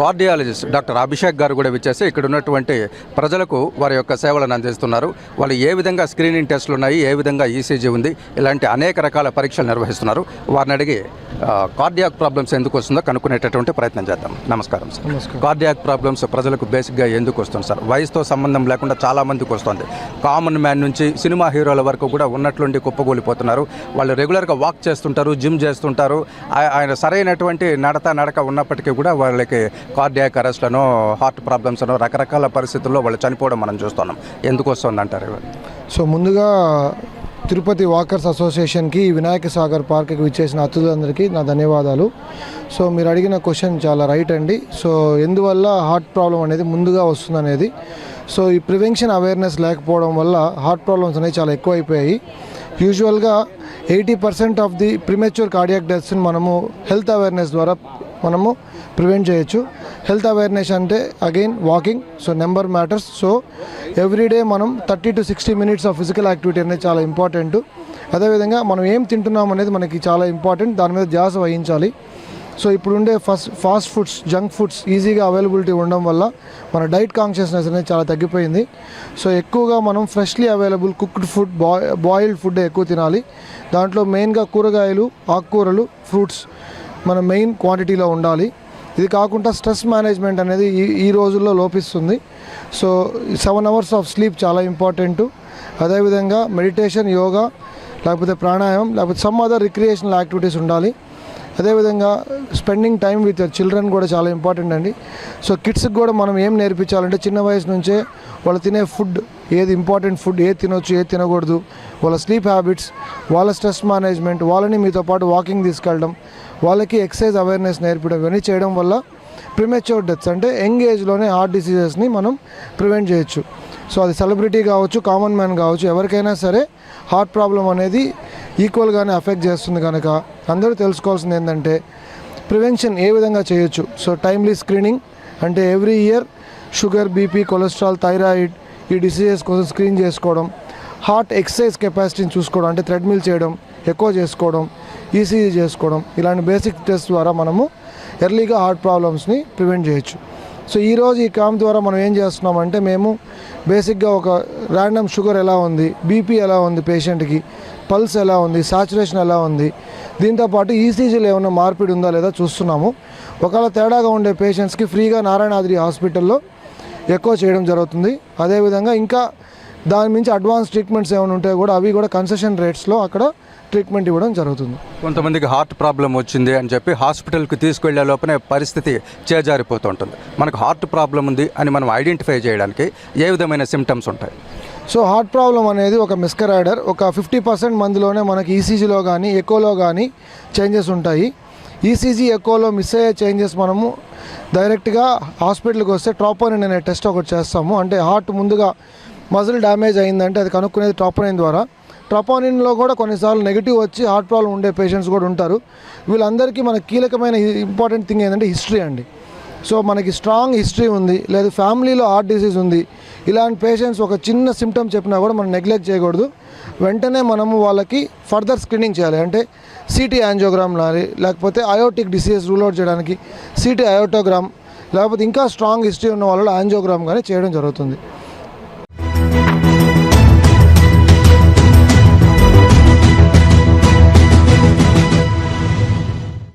Cardiologist doctor Abhishek గారు కూడా విచ్చేసి ఇక్కడ ఉన్నటువంటి ప్రజలకు వారి యొక్క సేవలను అందిస్తున్నారు. వాళ్ళు ఏ విధంగా స్క్రీనింగ్ టెస్టులు ఉన్నాయి ఏ విధంగా ఈసీజీ ఉంది ఇలాంటి అనేక రకాల పరీక్షలు నిర్వహిస్తున్నారు. వారిని అడిగి కార్డియాక్ ప్రాబ్లమ్స్ ఎందుకు వస్తుందో కనుక్కునేటటువంటి ప్రయత్నం చేద్దాం. నమస్కారం సార్. కార్డియాక్ ప్రాబ్లమ్స్ ప్రజలకు బేసిక్గా ఎందుకు వస్తుంది సార్? వయసుతో సంబంధం లేకుండా చాలా మందికి వస్తుంది. కామన్ మ్యాన్ నుంచి సినిమా హీరోల వరకు కూడా ఉన్నట్లుండి కుప్పకూలిపోతున్నారు. వాళ్ళు రెగ్యులర్గా వాక్ చేస్తుంటారు జిమ్ చేస్తుంటారు. ఆయన సరైనటువంటి నడత నడక ఉన్నప్పటికీ కూడా వాళ్ళకి కార్డియాక్ అరెస్ట్లను హార్ట్ ప్రాబ్లమ్స్ అనో రకరకాల పరిస్థితుల్లో వాళ్ళు చనిపోవడం మనం చూస్తున్నాం. ఎందుకు వస్తుందంటారు సో ముందుగా తిరుపతి వాకర్స్ అసోసియేషన్కి వినాయక సాగర్ పార్క్కి విచ్చేసిన అతిథులందరికీ నా ధన్యవాదాలు. సో మీరు అడిగిన క్వశ్చన్ చాలా రైట్ అండి. సో ఎందువల్ల హార్ట్ ప్రాబ్లం అనేది ముందుగా వస్తుందనేది. సో ఈ ప్రివెన్షన్ అవేర్నెస్ లేకపోవడం వల్ల హార్ట్ ప్రాబ్లమ్స్ అనేవి చాలా ఎక్కువైపోయాయి. యూజువల్గా eighty percent of the premature cardiac డెత్స్ని మనము హెల్త్ అవేర్నెస్ ద్వారా మనము ప్రివెంట్ చేయొచ్చు. హెల్త్ అవేర్నెస్ అంటే again walking so number matters. So everyday మనం thirty to sixty minutes of physical activity అనేది చాలా ఇంపార్టెంట్. అదేవిధంగా మనం ఏం తింటున్నాం అనేది మనకి చాలా ఇంపార్టెంట్. దాని మీద ధ్యాస వహించాలి. సో ఇప్పుడుండే first fast foods junk foods ఈజీగా అవైలబిలిటీ ఉండడం వల్ల మన డైట్ కాన్షియస్నెస్ అనేది చాలా తగ్గిపోయింది. సో ఎక్కువగా మనం freshly available cooked food boy boiled food ఎక్కువ తినాలి. దాంట్లో మెయిన్గా కూరగాయలు ఆకుకూరలు ఫ్రూట్స్ మన మెయిన్ క్వాంటిటీలో ఉండాలి. ఇది కాకుండా స్ట్రెస్ మేనేజ్మెంట్ అనేది ఈ ఈ రోజుల్లో లోపిస్తుంది. So seven hours of sleep చాలా ఇంపార్టెంట్ అదేవిధంగా మెడిటేషన్ యోగా లేకపోతే ప్రాణాయామం లేకపోతే సమ్ అదర్ రిక్రియేషనల్ యాక్టివిటీస్ ఉండాలి. అదేవిధంగా స్పెండింగ్ టైం విత్ చిల్డ్రన్ కూడా చాలా ఇంపార్టెంట్ అండి. సో కిడ్స్కి కూడా మనం ఏం నేర్పించాలంటే చిన్న వయసు నుంచే వాళ్ళు తినే ఫుడ్ ఏది ఇంపార్టెంట్ ఫుడ్ ఏది తినొచ్చు ఏది తినకూడదు వాళ్ళ స్లీప్ హ్యాబిట్స్ వాళ్ళ స్ట్రెస్ మేనేజ్మెంట్ వాళ్ళని మీతో పాటు వాకింగ్ తీసుకెళ్ళడం వాళ్ళకి ఎక్సైజ్ అవేర్నెస్ నేర్పడం ఇవన్నీ చేయడం వల్ల ప్రిమెచ్యూర్ డెత్స్ అంటే యంగ్ ఏజ్లోనే హార్ట్ డిసీజెస్ని మనం ప్రివెంట్ చేయొచ్చు. సో అది సెలబ్రిటీ కావచ్చు కామన్ మ్యాన్ కావచ్చు ఎవరికైనా సరే హార్ట్ ప్రాబ్లం అనేది ఈక్వల్గానే అఫెక్ట్ చేస్తుంది కనుక అందరూ తెలుసుకోవాల్సింది ఏంటంటే ప్రివెన్షన్ ఏ విధంగా చేయొచ్చు? సో టైమ్లీ స్క్రీనింగ్ అంటే every year sugar BP cholesterol thyroid ఈ డిసీజెస్ కోసం స్క్రీన్ చేసుకోవడం హార్ట్ ఎక్సర్సైజ్ కెపాసిటీని చూసుకోవడం అంటే థ్రెడ్మిల్ చేయడం ఎక్కువ చేసుకోవడం ఈసీజీ చేసుకోవడం ఇలాంటి బేసిక్ టెస్ట్ ద్వారా మనము ఎర్లీగా హార్ట్ ప్రాబ్లమ్స్ని ప్రివెంట్ చేయొచ్చు. సో ఈరోజు ఈ క్యాంప్ ద్వారా మనం ఏం చేస్తున్నామంటే మేము బేసిక్గా ఒక ర్యాండమ్ షుగర్ ఎలా ఉంది బీపీ ఎలా ఉంది పేషెంట్కి పల్స్ ఎలా ఉంది సాచురేషన్ ఎలా ఉంది దీంతోపాటు ఈసీజీలో ఏమైనా మార్పిడి ఉందా లేదా చూస్తున్నాము. ఒకవేళ తేడాగా ఉండే పేషెంట్స్కి ఫ్రీగా నారాయణాద్రి హాస్పిటల్లో ఎక్కువ చేయడం జరుగుతుంది. అదేవిధంగా ఇంకా దాని మించి అడ్వాన్స్ ట్రీట్మెంట్స్ ఏమైనా ఉంటే కూడా అవి కూడా కన్సెషన్ రేట్స్లో అక్కడ ట్రీట్మెంట్ ఇవ్వడం జరుగుతుంది. కొంతమందికి హార్ట్ ప్రాబ్లం వచ్చింది అని చెప్పి హాస్పిటల్కి తీసుకెళ్ళే లోపనే పరిస్థితి చేజారిపోతూ ఉంటుంది. మనకు హార్ట్ ప్రాబ్లం ఉంది అని మనం ఐడెంటిఫై చేయడానికి ఏ విధమైన సిమ్టమ్స్ ఉంటాయి? సో హార్ట్ ప్రాబ్లం అనేది ఒక మిస్కరైడర్ ఒక ఫిఫ్టీ పర్సెంట్ మందిలోనే మనకి ఈసీజీలో కానీ ఎకోలో కానీ చేంజెస్ ఉంటాయి. ఈసీజీ ఎకోలో మిస్ అయ్యే చేంజెస్ మనము డైరెక్ట్గా హాస్పిటల్కి వస్తే ట్రాపోనిన్ అనే టెస్ట్ ఒకటి చేస్తాము. అంటే హార్ట్ ముందుగా మజిల్ డ్యామేజ్ అయిందంటే అది కనుక్కునేది ట్రాపోనిన్ ద్వారా. ట్రపోనిన్లో కూడా కొన్నిసార్లు నెగిటివ్ వచ్చి హార్ట్ ప్రాబ్లం ఉండే పేషెంట్స్ కూడా ఉంటారు. వీళ్ళందరికీ మన కీలకమైన ఇంపార్టెంట్ థింగ్ ఏంటంటే హిస్టరీ అండి. సో మనకి స్ట్రాంగ్ హిస్టరీ ఉంది లేదు ఫ్యామిలీలో హార్ట్ డిసీజ్ ఉంది. ఇలాంటి పేషెంట్స్ ఒక చిన్న సిమ్టమ్ చెప్పినా కూడా మనం నెగ్లెక్ట్ చేయకూడదు. వెంటనే మనము వాళ్ళకి ఫర్దర్ స్క్రీనింగ్ చేయాలి. అంటే సిటీ యాంజియోగ్రామ్ లాని లేకపోతే అయోటిక్ డిసీజ్ రూల్ అవుట్ చేయడానికి సిటీ అయోటోగ్రామ్ లేకపోతే ఇంకా స్ట్రాంగ్ హిస్టరీ ఉన్న వాళ్ళలో యాంజియోగ్రామ్ కానీ చేయడం జరుగుతుంది.